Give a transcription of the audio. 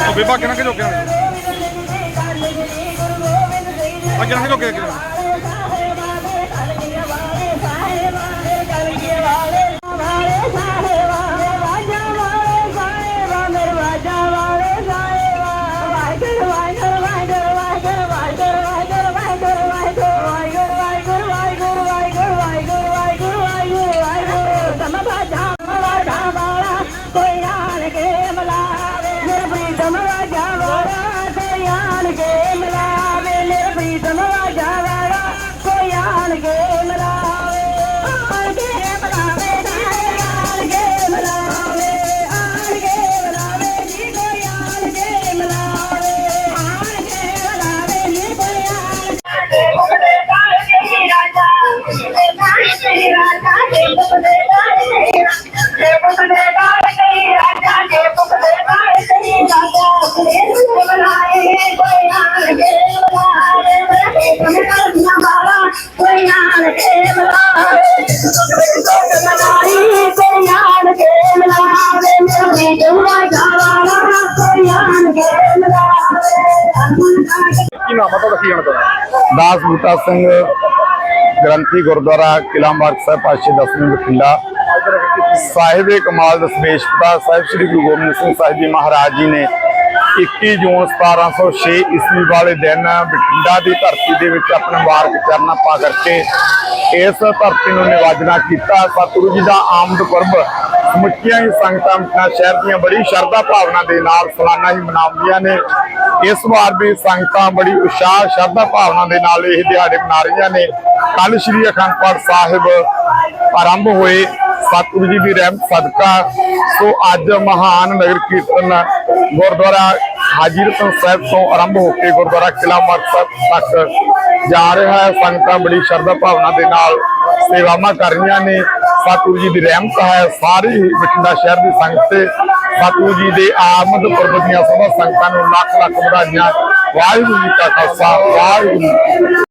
ਉਹ ਬੀਬਾ ਕਿਹਨਾਂ ਕਿ ਝੋਕਿਆ ਅੱਗੇ ਨਾ ਝੋਕਿਆ ਅੱਗੇ ਕੀ ਨਾਮ ਆ ਤੁਹਾਡਾ? ਕੀ ਜਾਣਦਾ? ਦਾਸ ਬੂਟਾ ਸਿੰਘ। ਗ੍ਰੰਥੀ ਗੁਰਦੁਆਰਾ ਕਿਲਾ ਮਾਰਗ ਸਾਹਿਬ ਪਾਸ਼ੇ ਦਸਵੀਂ ਬਠਿੰਡਾ ਸਾਹਿਬੇ ਕਮਾਲ ਦਸਮੇਸ਼ ਪਿਤਾ ਸਾਹਿਬ ਸ੍ਰੀ ਗੁਰੂ ਗੋਬਿੰਦ ਸਿੰਘ ਸਾਹਿਬ ਜੀ ਮਹਾਰਾਜ ਜੀ ਨੇ 21 ਜੂਨ 1706 ਈਸਵੀ ਵਾਲੇ ਦਿਨ ਬਠਿੰਡਾ ਦੀ ਧਰਤੀ ਦੇ ਵਿੱਚ ਆਪਣੇ ਮਾਰਗ ਚਰਨਾ ਪਾ ਕਰਕੇ ਇਸ ਧਰਤੀ ਨੂੰ ਨਿਵਾਜਣਾ ਕੀਤਾ। ਸਤਿਗੁਰੂ ਜੀ ਦਾ ਆਮਦ ਪੁਰਬ ਸਮੁੱਚੀਆਂ ਹੀ ਸੰਗਤਾਂ ਬਠਿੰਡਾ ਸ਼ਹਿਰ ਦੀਆਂ ਬੜੀ ਸ਼ਰਧਾ ਭਾਵਨਾ ਦੇ ਨਾਲ ਸਾਲਾਨਾ ਹੀ ਮਨਾਉਂਦੀਆਂ ਨੇ। ਇਸ ਵਾਰ ਵੀ ਸੰਗਤਾਂ ਬੜੀ ਉਤਸ਼ਾਹ, ਸ਼ਰਧਾ ਭਾਵਨਾ ਦੇ ਨਾਲ ਇਹ ਦਿਹਾੜੇ ਮਨਾ ਰਹੀਆਂ ਨੇ। ਕੱਲ ਸ੍ਰੀ ਅਖੰਡ ਪਾਠ ਸਾਹਿਬ ਆਰੰਭ ਹੋਏ। ਸਤਿਗੁਰੂ ਜੀ ਦੀ ਰਹਿਮਤ, ਸਦਕਾ। ਸੋ ਅੱਜ ਮਹਾਨ ਨਗਰ ਕੀਰਤਨ ਗੁਰਦੁਆਰਾ ਹਾਜੀ ਰਤਨ ਸਾਹਿਬ ਤੋਂ ਆਰੰਭ ਹੋ ਕੇ ਗੁਰਦੁਆਰਾ ਕਿਲਾ ਮਾਰਗ ਤੱਕ ਜਾ ਰਿਹਾ ਹੈ। ਸੰਗਤਾਂ ਬੜੀ ਸ਼ਰਧਾ ਭਾਵਨਾ ਦੇ ਨਾਲ ਸੇਵਾਵਾਂ ਕਰ ਰਹੀਆਂ ਨੇ। ਸਤਿਗੁਰੂ ਜੀ ਦੀ ਰਹਿਮਤ ਹੈ। ਸਾਰੀ ਬਠਿੰਡਾ ਸ਼ਹਿਰ ਦੀ ਸੰਗਤ ਤੇ ਸਤਿਗੁਰੂ ਜੀ ਦੇ ਆਮਦ ਪੁਰਬ ਦੀਆਂ ਸਭਾ ਸੰਗਤਾਂ ਨੂੰ ਲੱਖ ਲੱਖ ਵਧਾਈਆਂ। ਵਾਹਿਗੁਰੂ ਜੀ ਕਾ ਖਾਲਸਾ, ਵਾਹਿਗੁਰੂ